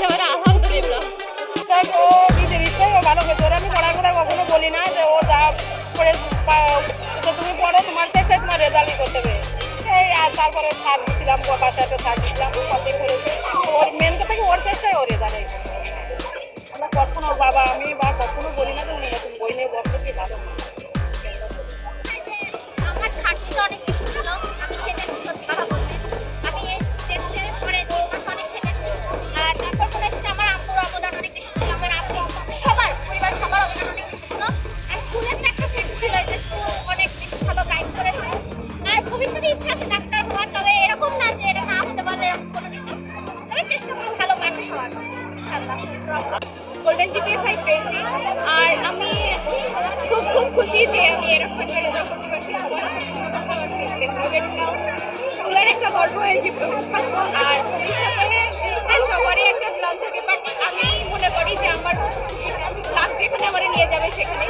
যাবে না আলহামদুলিল্লাহ ও ইচ্ছাই ও ভালো খেতে আমি কথা কখনো বলি না যে ও যা করে তুমি পড়ো তোমার চেষ্টায় তোমার রেজাল্টই করতে হবে এই, আর তারপরে ছাড় দিছিলাম ও বাসায় একটা ছাড় দিয়েছিলাম ও পাশে করেছে। ওর মেন কথা ওর চেষ্টায় ও রেজাল্ট আমরা কখনো বাবা, আমি বা কখনো বলি না যে অনেক বেশি ভালো গাইড করেছে। আর ভবিষ্যতে ডাক্তার হওয়ার, তবে এরকম না যে এটা না এরকম কোনো কিছু। তবে চেষ্টা করব ভালো মানুষ হওয়ার। ইনশাল্লাহ গোল্ডেন জিপিএ ফাইভ পেয়েছি। আর আমি খুব খুব খুশি যে আমি এরকম একটা করতে পারছি। সবার স্কুলের একটা গর্ব থাকব। আর হ্যাঁ সবারই একটা প্ল্যান থাকে। বাট আমি মনে করি যে আমার লাভ যেখানে আমার নিয়ে যাবে সেখানে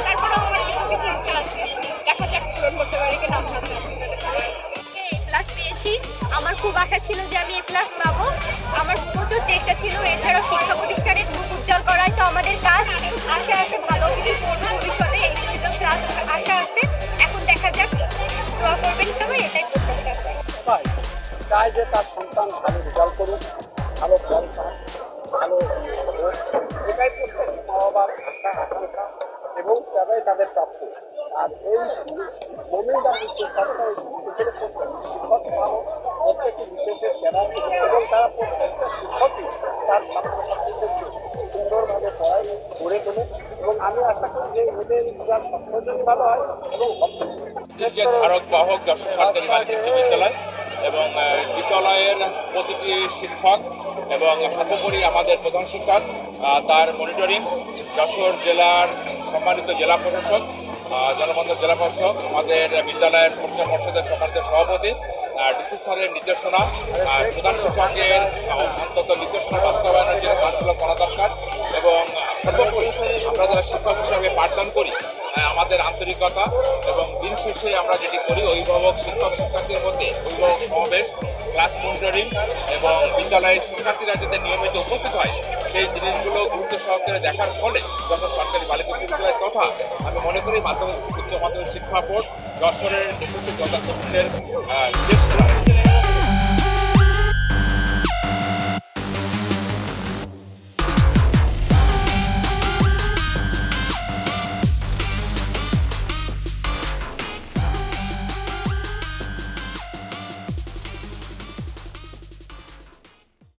পেয়েছি আমার খুব আশা ছিল যে আমি এ প্লাস পাবো। আমার প্রচুর চেষ্টা ছিল। এছাড়াও শিক্ষা প্রতিষ্ঠানের মুখ উজ্জ্বল করাই তো আমাদের কাজ। আশা আছে ভালো কিছু করব ভবিষ্যতে। এই সিজন ক্লাস আশা আছে। এখন দেখা যাক। দোয়া করবেন সবাই, এটাই প্রত্যাশা। চায় যে তার সন্তান ভালো রেজাল্ট করুক, ভালো ফল পাক, ভালো এটাই প্রত্যেকটি মা বাবার আশা, আকাঙ্ক্ষা এবং তারাই তাদের প্রাপ্য। আর এই স্কুল বিশ্ব সরকারি স্কুল, এখানে তার ছাত্রছাত্রীদেরকে সুন্দরভাবে পড়ায় গড়ে তোলে এবং আমি আশা করি যে এদের রেজাল্ট সবসময় ভালো হয় এবং ধারক বাহক যশোর সরকারি বাণিজ্য বিদ্যালয় এবং বিদ্যালয়ের প্রতিটি শিক্ষক এবং সর্বোপরি আমাদের প্রধান শিক্ষক তার মনিটরিং, যশোর জেলার সম্মানিত জেলা প্রশাসক জনবন্ধন জেলা প্রশাসক, আমাদের বিদ্যালয়ের পরিচালনা পর্ষদের সম্মানিত সভাপতি ডিসি স্যারের নির্দেশনা প্রধান শিক্ষকের আহ, বাস্তবায়নের জন্য কাজগুলো করা দরকার এবং সর্বোপরি আমরা যারা শিক্ষক হিসাবে পাঠদান করি আমাদের আন্তরিকতা এবং দিন শেষে আমরা যেটি করি অভিভাবক শিক্ষক শিক্ষার্থীর মধ্যে অভিভাবক সমাবেশ ক্লাস মনিটরিং এবং বিদ্যালয়ের শিক্ষার্থীরা যাতে নিয়মিত উপস্থিত হয় সেই জিনিসগুলো গুরুত্ব সহকারে দেখার ফলে যশোর সরকারি বালিকা উচ্চ বিদ্যালয় তথা আমি মনে করি মাধ্যমিক উচ্চ মাধ্যমিক শিক্ষা বোর্ড যশোরের এসএসসি দু নির্দেশনা